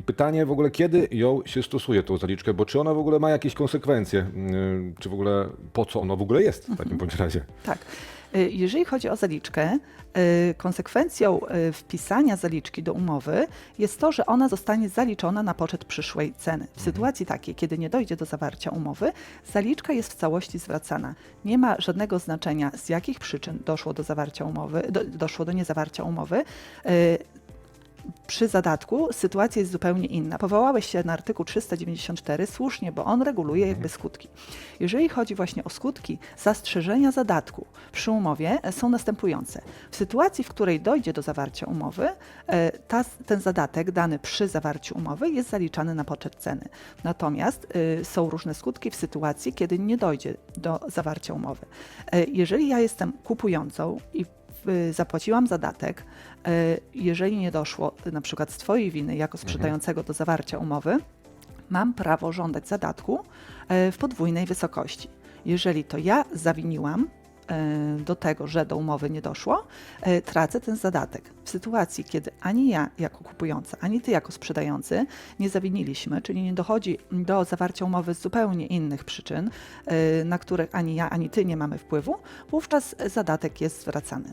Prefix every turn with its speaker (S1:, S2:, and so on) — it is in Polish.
S1: I pytanie w ogóle, kiedy ją się stosuje, tą zaliczkę, bo czy ona w ogóle ma jakieś konsekwencje, yy, czy w ogóle po co ona w ogóle jest w takim bądź razie?
S2: Tak. Y, Jeżeli chodzi o zaliczkę, y, konsekwencją y, wpisania zaliczki do umowy jest to, że ona zostanie zaliczona na poczet przyszłej ceny. W sytuacji takiej, kiedy nie dojdzie do zawarcia umowy, zaliczka jest w całości zwracana. Nie ma żadnego znaczenia, z jakich przyczyn doszło do zawarcia umowy, do, doszło do niezawarcia umowy. Przy zadatku sytuacja jest zupełnie inna. Powołałeś się na artykuł 394 słusznie, bo on reguluje jakby skutki. Jeżeli chodzi właśnie o skutki, zastrzeżenia zadatku przy umowie e, są następujące. W sytuacji, w której dojdzie do zawarcia umowy, e, ta, ten zadatek dany przy zawarciu umowy jest zaliczany na poczet ceny. Natomiast y, są różne skutki w sytuacji, kiedy nie dojdzie do zawarcia umowy. E, Jeżeli ja jestem kupującą i zapłaciłam zadatek, e, jeżeli nie doszło y, na przykład z Twojej winy jako sprzedającego do zawarcia umowy, mam prawo żądać zadatku w podwójnej wysokości. Jeżeli to ja zawiniłam do tego, że do umowy nie doszło, tracę ten zadatek. W sytuacji, kiedy ani ja jako kupująca, ani ty jako sprzedający nie zawiniliśmy, czyli nie dochodzi do zawarcia umowy z zupełnie innych przyczyn, na które ani ja, ani ty nie mamy wpływu, wówczas zadatek jest zwracany.